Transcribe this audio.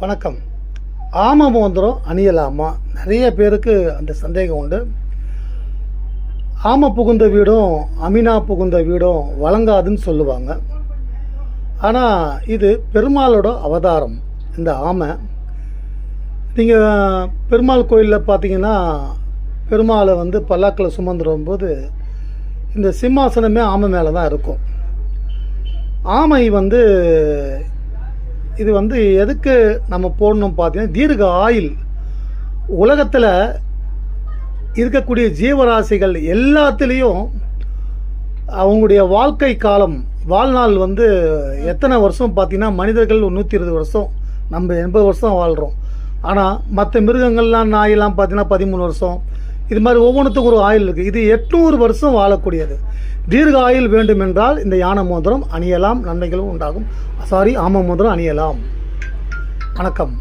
வணக்கம். ஆம மோந்திரம் அணியலாமா நிறைய பேருக்கு அந்த சந்தேகம் உண்டு. ஆம புகுந்த வீடும் அமினா புகுந்த வீடும் வழங்காதுன்னு சொல்லுவாங்க. ஆனால் இது பெருமாளோட அவதாரம் இந்த ஆமை. நீங்கள் பெருமாள் கோயிலில் பார்த்தீங்கன்னா பெருமாளை வந்து பல்லாக்கில் சுமந்து வரும்போது இந்த சிம்மாசனமே ஆமை மேலே தான் இருக்கும். ஆமை வந்து இது வந்து எதுக்கு நம்ம போடணும் பார்த்தீங்கன்னா தீர்க்க ஆயில் உலகத்தில் இருக்கக்கூடிய ஜீவராசிகள் எல்லாத்துலேயும் அவங்களுடைய வாழ்க்கை காலம் வாழ்நாள் வந்து எத்தனை வருஷம் பார்த்தீங்கன்னா மனிதர்கள் நூற்றி இருபது வருஷம் நம்ம எண்பது வருஷம் வாழ்கிறோம் ஆனால் மற்ற மிருகங்கள்லாம் நாயெல்லாம் பார்த்தீங்கன்னா பதிமூணு வருஷம். இது மாதிரி ஒவ்வொன்றுத்துக்கும் ஒரு ஆயில் இருக்குது இது எட்நூறு வருஷம் வாழக்கூடியது. தீர்க்க ஆயுள் வேண்டுமென்றால் இந்த யானை மோதிரம் அணியலாம். நன்மைகளும் உண்டாகும். சாரி ஆம மோதிரம் அணியலாம். வணக்கம்.